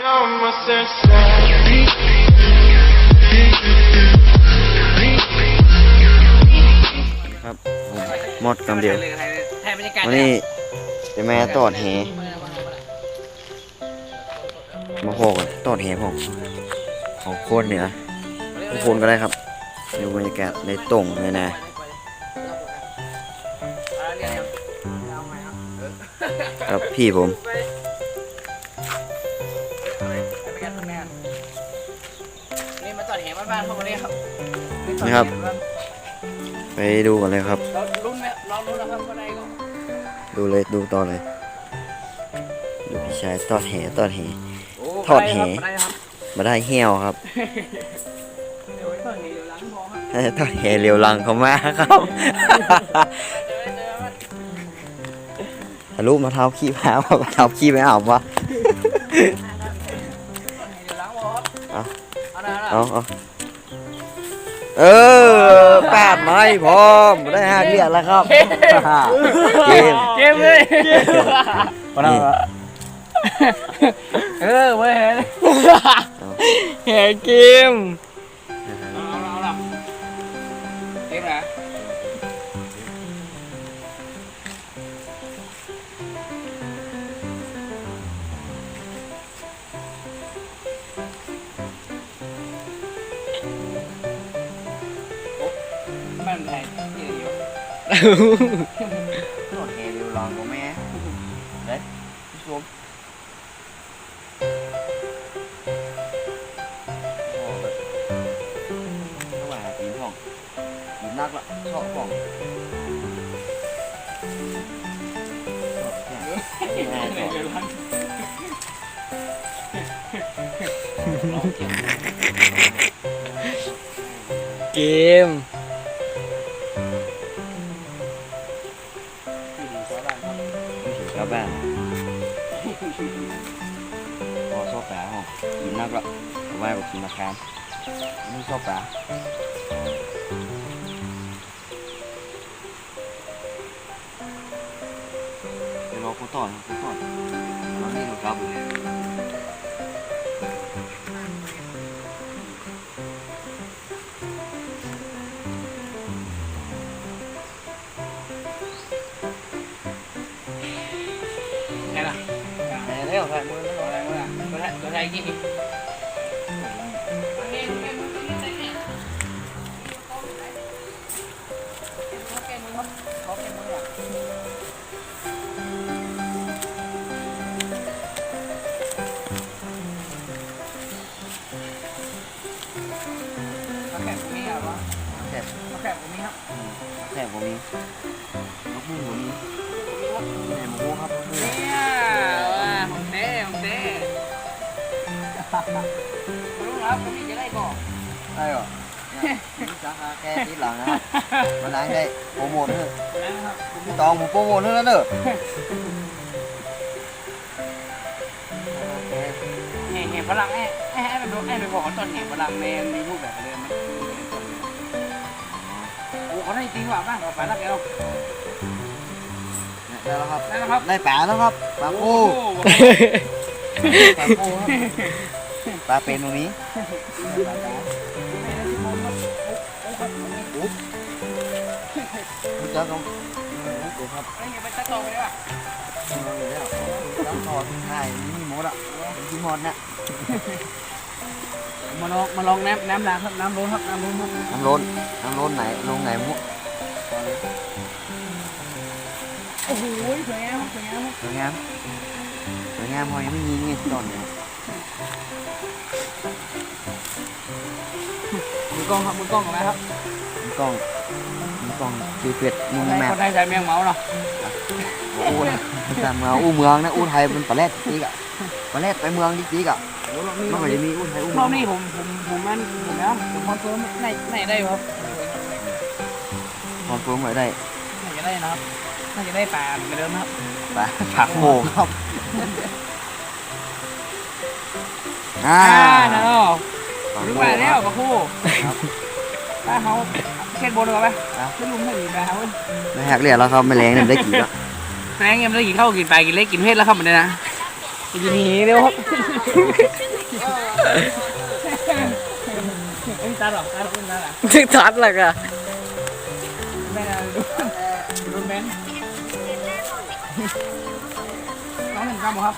know what's inside. ครับผมหมดกำเดียวแทนบรรยากาศวันนี้จะมาตอดแหมาโหกันตอดแหผมของโคนเหนือทุกคนก็ได้ครับดูบรรยากาศในตรงเลยนะครับพี่ผม นี่มาจอดแหบ้านๆพวกนี้ครับนี่ครับ ไปดูกันเลยครับ เราลุ้นไหมเราลุ้นแล้วครับว่าได้ก็ดูเลยดูต่อเลย ดูพี่ชายตอดแหตอดแหทอดแหได้ครับมาได้เหี้ยวครับเดี๋ยวไว้เพิ่งนี้เดี๋ยวหลังพอครับตอดแหเรียวลังเขามาครับเจอเจอมันทะลุมาเท้าขี้พาว่าเท้าขี้ไม่เอาวะ เอาเอานะเอาเอาเออแปดไม้พร้อมได้ห้าเรียกแล้วครับเกมเกมเลยนี่เออเว้ยแหเกม โดดแหเรียวลังของแม่เด้ผู้ชมโอ้แบบระหว่างตีนห้องตีนนักละชอบห้องชอบแค่แม่อเกม พอชอบปลาหองกินนักละว่าก็กินมาคามไม่ชอบปลาเดี๋ยวรอกูต่อนกูต่อนเรานี่ดูครับเลย แต่แล้วถ่ายมือแแค่ติดหลังนะครับ มาล้างได้โปรโมทเถอะนะครับพี่ตองผมโปรโมทเถอะนะเด้อแห่แห่พลังแห่แห่เป็นแห่เป็นบอกตอนแห่พลังแมนมีรูปแบบเลยมันโอ้เขาได้จริงว่ะบ้างเราไปแล้วแกเราได้แล้วครับได้แล้วครับได้ปลาแล้วครับปลาปูปลาปูครับปลาเป็นตรงนี้รู้ จักครับรู้ครับไอ้เงี้ยไปตัดต่อไปได้ป่ะรู้อยู่แล้วต้องถอดถ่ายนี่หมดอะที่หมดเนี่ยมาลองมาลองน้ำน้ำล้างครับน้ำร้อนครับน้ำร้อนครับน้ำล้อนน้ำล้อนไหนลงไหนมุกโอ้โหสวยงามสวยงามสวยงามสวยงามพอยังไม่ยิงไงตอนนี้มือกล้องครับมือกล้องกันไหมครับมีกล้อง กล้องจีเป็ดมุมคนแมพไทยใช้แมงเมาเนาะอู้นะแต่เมืองอู้เมืองนะอู้ไทยเป็นประเทศจีกอะประเทศไปเมืองจีกอะมันก็จะมีอู้ไทยอู้รเมืออบงนี้ผมผมผมมันผมแล้วผมคอนเฟิร์มไหนไหนได้ครับคอนเฟิร์มไว้ได้น่าจะได้นะครับน่าจะได้ปลาเหมือนเดิมนะครับปลาผักโมครับอ่าอ่าเนาะปลารู้โมป่าแล้วครับกับคู่ป้าเขา เช็ดบนเลยไปขึ้นลุงให้ดีไปครับไม่หักเรียกแล้วครับไม่แรงเนี่ยได้กี่แล้วแม่งยังไม่ได้กินข้าวกินปลากินเล็กกินเพชรแล้วครับมันเนี่ยนะยิงหนีเร็วครับเอ็นตาหรอตาหรอเอ็นตาหรอถึงทัดแล้วก็แม่ดูดูแมนน้องหนึ่งกรัมครับ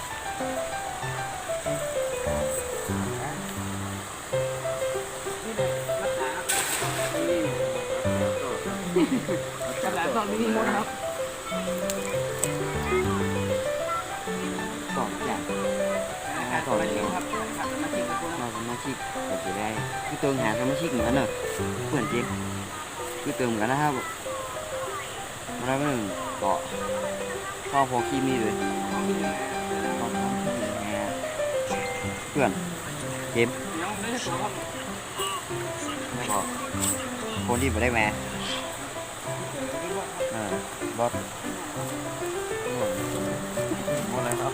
ไม่มีมเนาะอกจากาดมาชิกครับขาดสมาชิครับมาสมาชิกก็จะได้คือเติมหาสมาชิกเหมือนกันเนอะเพื่อนเจ๊คือเติมกันนะครับมาแล้วหนึ่งเกาะข้าวโพอคีมีเลยข้าวโพคีมีไงเพื่อนเกมแล้วก็คนที่มาได้ไหม บอสบอสหมดเลยครับ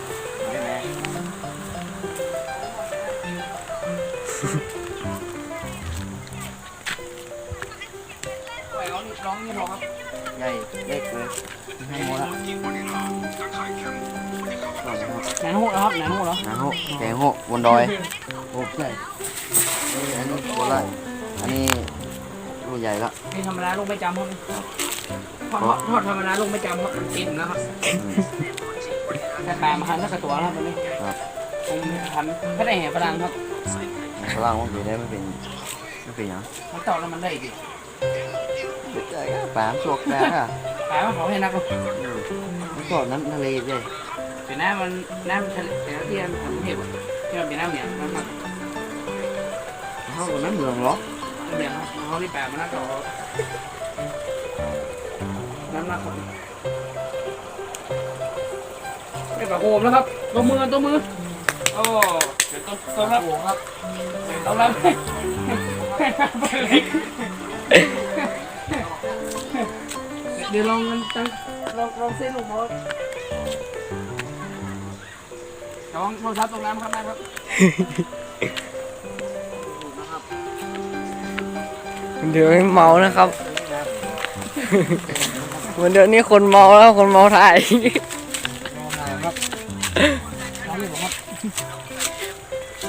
ได้แม่ร้องร้องนี่ร้องครับใหญ่เล็กเลยให้หมดละก่อนะครับหนังหูนะครับหนังหูเหรอหนังหกแกงหกบนดอยโอ้ใช่นี่อันนี้ตัวละอันนี้ตัวใหญ่ละนี่ธรรมดาลงไม่จำครับ ทอดทอดธรรมดาลงไม่จำครับกินนะครับแต่ปลมาหันสักตัวครับวันนี้ครับผมหันไม่ได้แห่ฝรั่งครับฝรั่งมันเป็นได้ไม่เป็นไม่เป็นยังมันต่อแล้วมันได้ดิเด็ดใจอะปลาสวกแปลค่ะแปลมันขอให้นักครับมันสดน้ำทะเลเลยเป็นน้ำมันน้ำทะเลแต่ที่มันเห็บที่มันเป็นน้ำเหนียวมันมันเข้ากับน้ำเหลืองหรอเหนียวครับเขาที่แปลมันน่าจะ น้ำหนักครับไม่ปลาโคมแล้วครับตัวมือตัวมือโอ้เดี๋ยวตัวตัวรับครับตัวรับเดี๋ยวลองกันตั้งลองลองเส้นลงบอสลองโทรศัพท์ตรงน้ำครับได้ครับเดี๋ยวให้เมานะครับ วันเดี๋ยวนี้คนเมาแล้วคนเมาถ่ายลองได้ครับลองนี่ผมครับ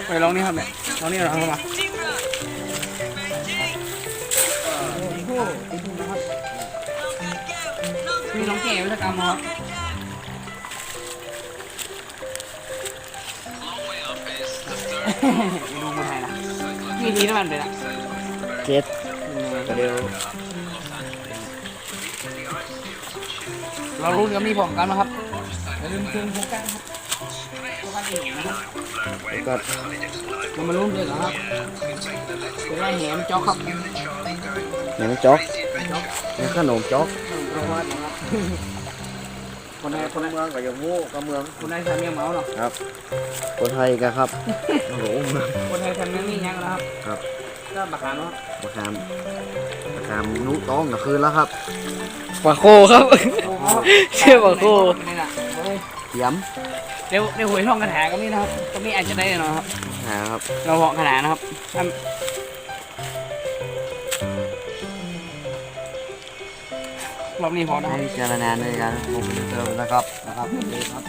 ไปลองนี่ครับเนี่ยลองนี่เราเข้ามามีน้องเก๋วิศกรรมครับดูมือไทยนะมีทีน้ำมันเลยนะเจ็ดก็เดี๋ยว เราลุ้นกับมีผมกันนะครับอย่าลืมคืนโครงการครับโครงการเองนะครับก็เรามาลุ้นด้วยเหรอครับเป็นไรแหมจอกครับเหนียวจ๊อกนี่ขนมจ๊อกรางวัลนะครับคนไทยคนไทยเมืองกับยมูกับเมืองคนไทยทำเมียงเมาเนาะคนไทยกันครับโอ้โหคนไทยทำเมียงนี่ยังนะครับครับก็บักขามเนาะมะขามมะขามนุต้องกับคืนแล้วครับปลาโคครับ เชื่อปลาโคนี่นะเฮ้ยเทียมเดี๋ยวเดี๋ยวหวยท่องคาถาก็มีนะครับก็มีอาจจะได้เนาะครับหาครับ เราเหาะคาถานะครับทำรอบนี้พอนะคให้รับพิจารณาในการปลูกเติมนะครับนะครับนี่ครับ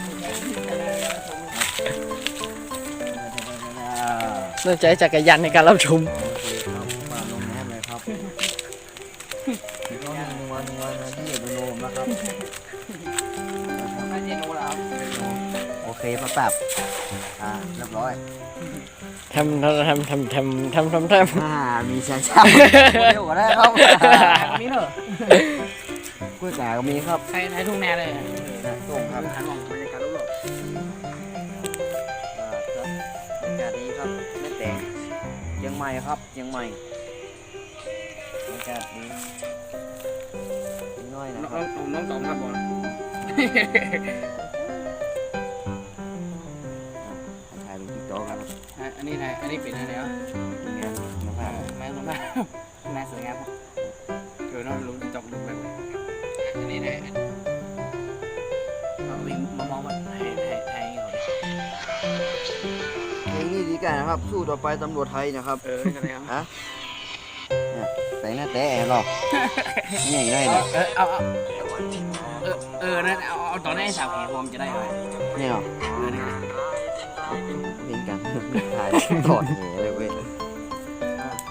สนใจจักรยานในการรับชม เคลปมาปรับอ่าเรียบร้อยทำทำทำทำทำทำทำอ่ามีชาชาเร็วกว่าได้ครับอันนี้เหอะกล้วยตากก็มีครับใครในทุ่งนาเลยอะส่งครับหันมองบรรยากาศรอบๆอ่าครับบรรยากาศดีครับแม่แตงยังใหม่ครับยังใหม่บรรยากาศดีน้อยนะน้ครัอบ งน้องสองครับผม อันนี้ไงอันนี้เป็นอะไรวะเป็นไงมาผ่านแม่ต้องได้แม่สวยงามเดี๋ยวน้องรู้จบดูแบบอันนี้ไงเอาวิ่งมามองมันให้ให้ให้เหรอเพลงนี้ดีกันนะครับ สู้ต่อไปตำรวจไทยนะครับ เออกันเลยครับฮะเนี่ยแต่งหน้าแต่หรอกนี่อย่างไรเนี่ยเออเอาเอาเออเออนั่นเอาเอาตอนนี้สาวแห่ผมจะได้ไหมนี่หรอเออนี่ เห็นกันถ่ายถอดแหเลยเว้ย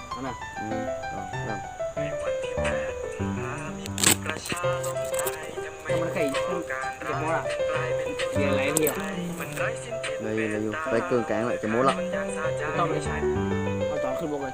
เอาหน่ะอืมเอาเริ่มถ้ามันไข่เก็บโมดอะเสียอะไรเดียวเลยเลยอยู่ไปเกินกงเลยจะมุดละต้องเลยใช้เอาจอขึ้นบกเลย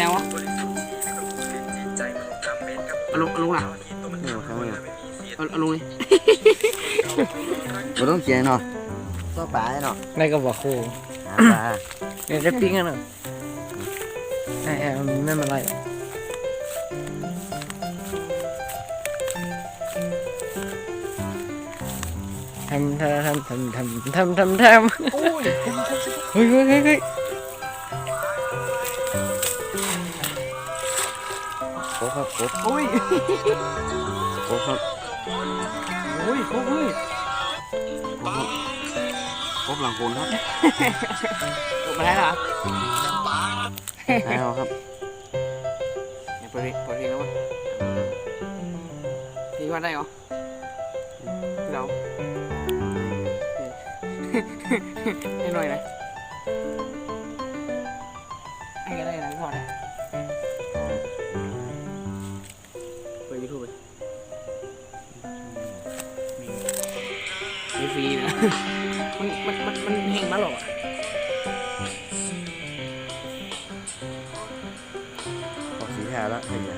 ยังวะเอาลงเอาลงอะไม่เอาครับไม่เอาเอาเอาลงเลยบ่ต้องเขียนเนาะตัวปลาเนาะได้ก็บอกครูหาปลาเดี๋ยวจะปิ้งกันหน่อยไอ้ไอ้มันไม่เป็นไรหรอกทำทำทำทำทำทำทำโอ้ยเฮ้ยเฮ้ยเฮ้ย คครับโคโอ้ยโคครับโอ้ยโอ้ยโคครับโคหลังโคนครับจบมาได้เหรอได้แล้วครับอย่าเปิดเปิดเพลงแล้ววะเพลงว่าได้เหรอเราให้หน่อยนะให้ก็ได้นะพี่พอนะ มันมันมันมันเฮงมาหรอกอะขอสีชาแล้วเป็นไง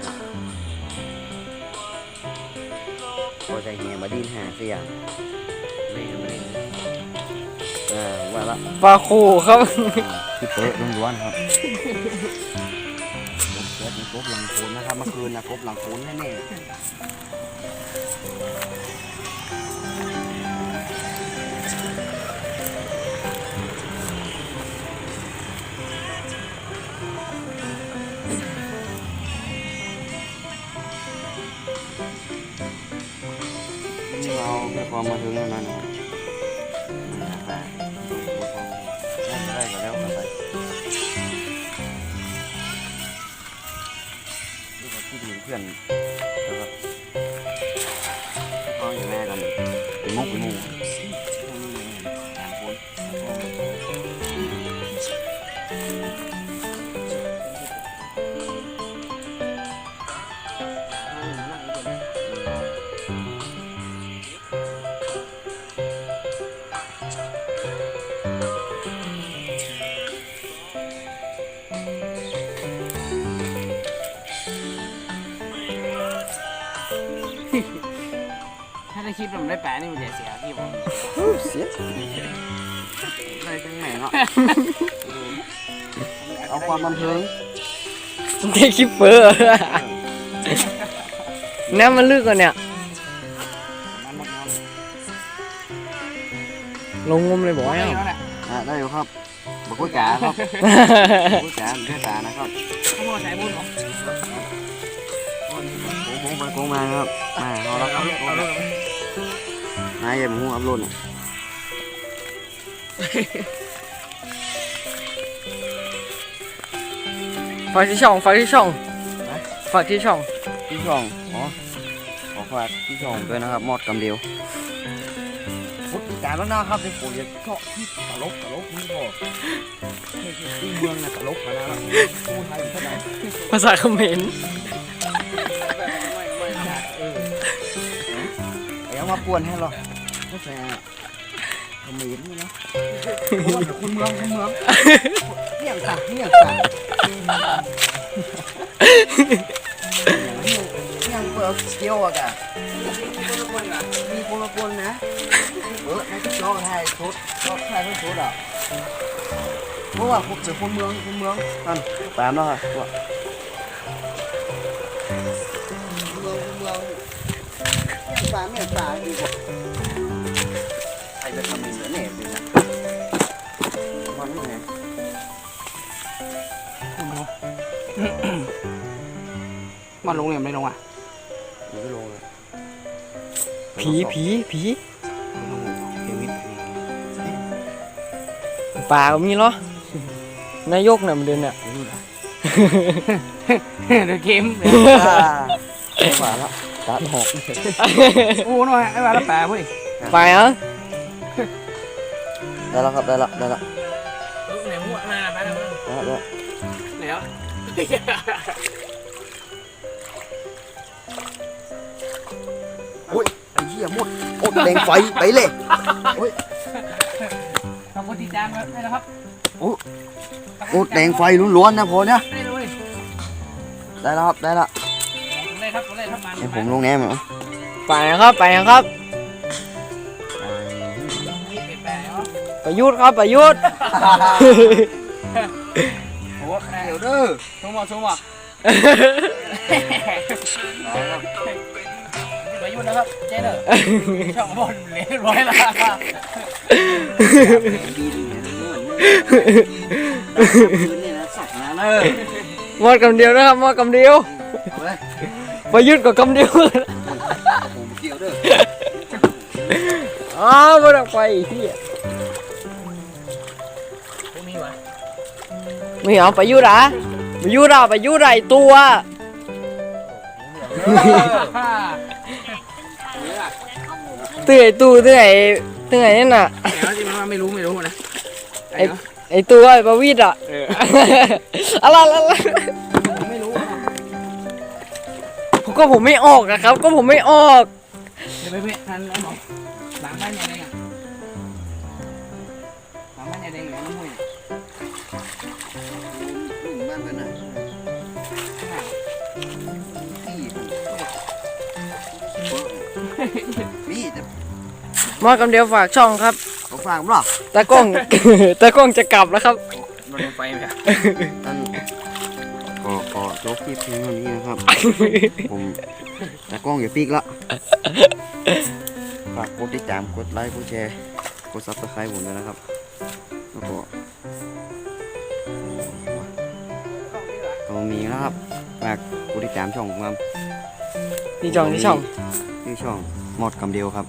พอใจเหียมาดินหาเสียงไม่ไม่เอ่าว่าละปลาคูครับพี่เปิดล้วนๆครับเกิดมีกบหลังโคนนะครับเมื่อคืนนะกบหลังโคนแน่ๆ แค่ความมาถึงแล้วนะนะได้ก็แล้วไปนี่เราคิดเพื่อนนะครับ คลิปผมได้แปะนี่มันจะเสียที่ผมเสียได้จังไหนเนาะเอาความบันเทิงเด็กคิปเปอร์น้ำมันลึกกว่าเนี่ยลงงมเลยบอกให้แล้วแหละอะได้อยู่ครับบอกว่าจ๋าครับบกว่าจ๋าไม่ใช่จ๋านะครับเขาบอกใช้บุญของโค้งไปโค้งมาครับอ่าเอาละครับ นายอย่ามาหูอัพโหลดนะฝากที่ช่องฝากที่ช่องฝากที่ช่องที่ช่องอ๋อขอฝากที่ช่องด้วยนะครับมอดกำเดียวพุทธการแล้วนะครับในปู่จะชอบที่ตลกตลกนี่พอที่เมืองน่ะตลกขนาดนั้นผู้ไทยเท่าไหร่ภาษาเขมรเดี๋ยวมาป่วนให้หรอ ไม่ใช่อะขมิ้นนี่นะเพราะว่าเดี๋ยวคุณเมืองคุณเมืองเนี่ยงสักเนี่ยงสักเนี่ยงเปิดเกี่ยวอะกะมีคนละคนนะเออในที่จอไทยชุดจอไทยทุกชุดอะเพราะว่าผมเจอคนเมืองคนเมืองนั่นตามแล้วครับว่าเมืองเมืองเนี่ยป่าเนี่ยป่าดีกว่า มาลงเนี่ยไม่ลงอะไม่ลงเลยผีผีผีป่าก็มีเหรอนายกเนี่ยมันเดินเนี่ยเดี๋ยวเกมอ่าขวาแล้วตัดหอกโอ้หน่อยไอ้บ้าละแปะเว้ยไปเหรอได้แล้วครับได้แล้วได้แล้วไหนมั่วมาไปแล้วได้แล้วแล้วอุ้ยไยหมดอดแดงไฟไปเลยขอบคุณที่ตามครับได้แล้วครับอดแดงไฟล้วนๆนะพอเนี่ยได้เลยได้แล้วครับได้แล้วได้ครับได้ครับมันให้ผมลงแหนมเหรอไปนะครับไปนะครับนี่เป็นแปะเนาะประยุทธ์ครับประยุทธ์โอ้แปะเดี๋ยวเด้อชมบ่ชมบ่ไปยุ่นนะครับเจ๊เด้อช่องบอลเลี้ยร้อยละดีดีเนี่ยเหมือนพื้นเนี่ยนะสักนะเนอะหมดคำเดียวนะครับหมดคำเดียวเอาเลยประยุทธ์กับคำเดียวผมเกี่ยวเด้ออ้าวไม่ต้องไปที่พวกนี้วะไม่เอาประยุทธ์อะประยุทธ์อะประยุทธ์อะไอ้ตัว เตื่อยตู้เตื่อยเตื่อยนั่นน่ะ แต่ว่าจริงมันไม่รู้ไม่รู้นะไอ้ไอ้ตัวไอ้ประวิตรอะอะไรอะไรอะไรผมไม่รู้ก็ผมไม่ออกนะครับ ก็ผมไม่ออก เดี๋ยวไปเพ่ทันแล้วหมอ ที่นี่แต่หมอคำเดียวฝากช่องครับเขาฟังเปล่าตากล้อง ตากล้องจะกลับแล้วครับโดนไฟไหมครับอันขอขอจบคลิปเพียงเท่านี้นะครับ ผมตากล้องอย่าปีกละฝากกดติดตามกดไลค์กดแชร์กดซับสไครต์ผมด้วยนะครับ แล้วก็ก็มีนะครับฝากกดติดตามช่องผมครับนี่ช่องนี่ช่อง ชื่อช่อง หมดคำเดียวครับ